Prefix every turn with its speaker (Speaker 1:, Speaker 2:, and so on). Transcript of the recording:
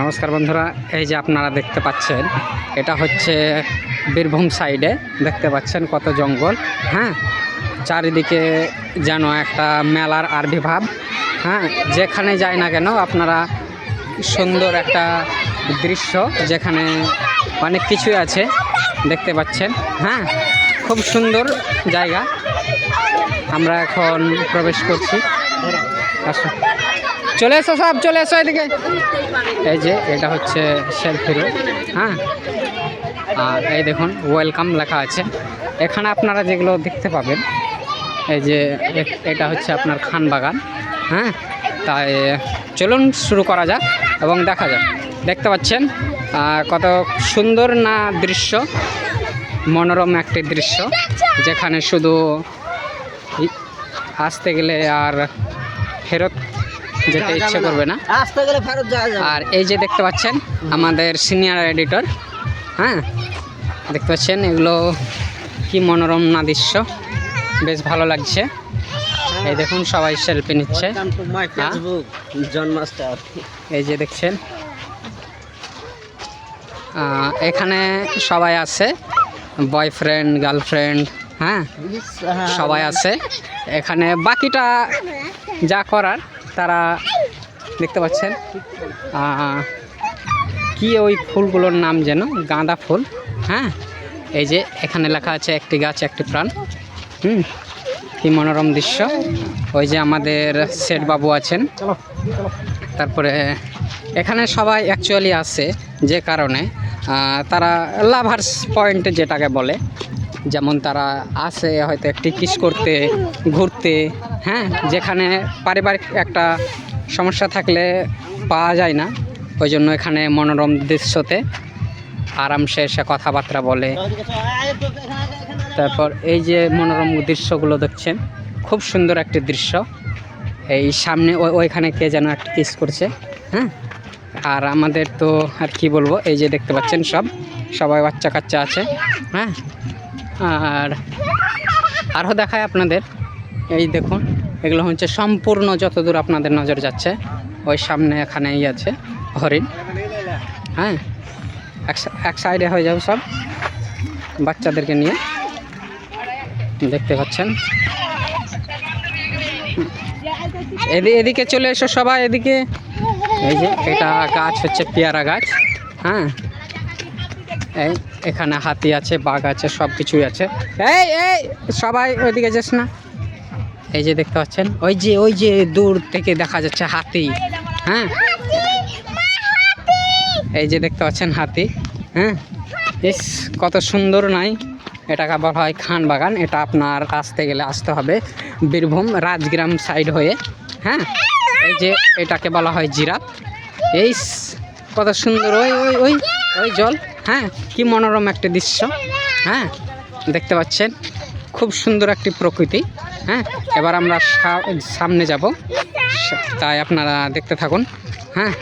Speaker 1: নমস্কার বন্ধুরা, এই যে আপনারা দেখতে পাচ্ছেন, এটা হচ্ছে বীরভূম সাইডে দেখতে পাচ্ছেন কত জঙ্গল। হ্যাঁ চারিদিকে যেন একটা মেলার আবির্ভাব হ্যাঁ যেখানে যায় না কেন আপনারা সুন্দর একটা দৃশ্য যেখানে অনেক কিছুই আছে দেখতে পাচ্ছেন। হ্যাঁ খুব সুন্দর জায়গা। আমরা এখন প্রবেশ করছি। আসুন। চলে এসো সব, চলে এসো এদিকে। এই যে, এটা হচ্ছে সেলফি রোড হ্যাঁ? আর এই দেখুন, ওয়েলকাম লেখা আছে। এখানে আপনারা যেগুলো দেখতে পাবেন, এই যে এটা হচ্ছে আপনার খান বাগান হ্যাঁ? তাই, চলুন শুরু করা যাক এবং দেখা যাক। দেখতে পাচ্ছেন কত সুন্দর না দৃশ্য, মনোরম একটি দৃশ্য, যেখানে শুধু আসতে গেলে আর ফেরত যেতে ইচ্ছে করবে না। আর এই যে দেখতে পাচ্ছেন আমাদের সিনিয়র এডিটর হ্যাঁ? দেখতে পাচ্ছেন এগুলো কি মনোরম না দৃশ্য। বেশ ভালো লাগছে। এই দেখুন সবাই সেলফি নিচ্ছে। হ্যাঁ? এই যে দেখছেন। এখানে সবাই আছে বয়ফ্রেন্ড গার্লফ্রেন্ড হ্যাঁ। সবাই আছে। এখানে বাকিটা যা করার তারা দেখতে পাচ্ছেন। কি ওই ফুলগুলোর নাম যেন? গাঁদা ফুল হ্যাঁ? এই যে এখানে লেখা আছে, একটি গাছ, একটি প্রাণ। হুম? কি মনোরম দৃশ্য। ওই যে আমাদের শেঠ বাবু আছেন। তারপরে এখানে সবাই অ্যাকচুয়ালি আছে, যে কারণে তারা লাভার্স পয়েন্ট যেটাকে বলে। যেমন তারা আসে হয়তো একটি কিস করতে, ঘুরতে হ্যাঁ? যেখানে পারিবারিক একটা সমস্যা থাকলে পাওয়া যায় না। ওই জন্য এখানে মনোরম দৃশ্যতে আরামসে এসে কথাবার্তা বলে। তারপর এই যে মনোরম দৃশ্যগুলো দেখছেন, খুব সুন্দর একটি দৃশ্য। এই সামনে ওই ওইখানে কে যেন একটা কিস করছে হ্যাঁ? আর আমাদের তো আর কি বলব, এই যে দেখতে পাচ্ছেন সব, সবাই বাচ্চা কাচ্চা আছে হ্যাঁ? আর আরও দেখায় আপনাদের। এই দেখুন, এগুলো হচ্ছে সম্পূর্ণ যতদূর আপনাদের নজর যাচ্ছে, ওই সামনে এখানেই আছে হরিণ। হ্যাঁ এক সাইডে হয়ে যাবে সব বাচ্চাদেরকে নিয়ে। দেখতে পাচ্ছেন? এদি- এদিকে চলে এসো সবাই, এদিকে। এই যে, এটা গাছ হচ্ছে পেয়ারা গাছ। হ্যাঁ এই, এখানে হাতি আছে, বাঘ আছে সব কিছুই আছে। এই এই, সবাই ওইদিকে যাস না। এই যে দেখতে পাচ্ছেন, ওই যে ওই যে দূর থেকে দেখা যাচ্ছে হাতি। হ্যাঁ? এই যে দেখতে পাচ্ছেন হাতি হ্যাঁ? ইস, কত সুন্দর নাই। এটাকে বলা হয় খান বাগান, এটা আপনার আসতে গেলে আসতে হবে বীরভূম, রাজগ্রাম সাইড হয়ে হ্যাঁ? এই যে এটাকে বলা হয় জিরাফ। এই কত সুন্দর। ওই ওই ওই ওই জল। হ্যাঁ কি মনোরম একটা দৃশ্য। হ্যাঁ দেখতে পাচ্ছেন? খুব সুন্দর একটি প্রকৃতি। হ্যাঁ এবার আমরা সামনে যাব। তাই আপনারা দেখতে থাকুন। হ্যাঁ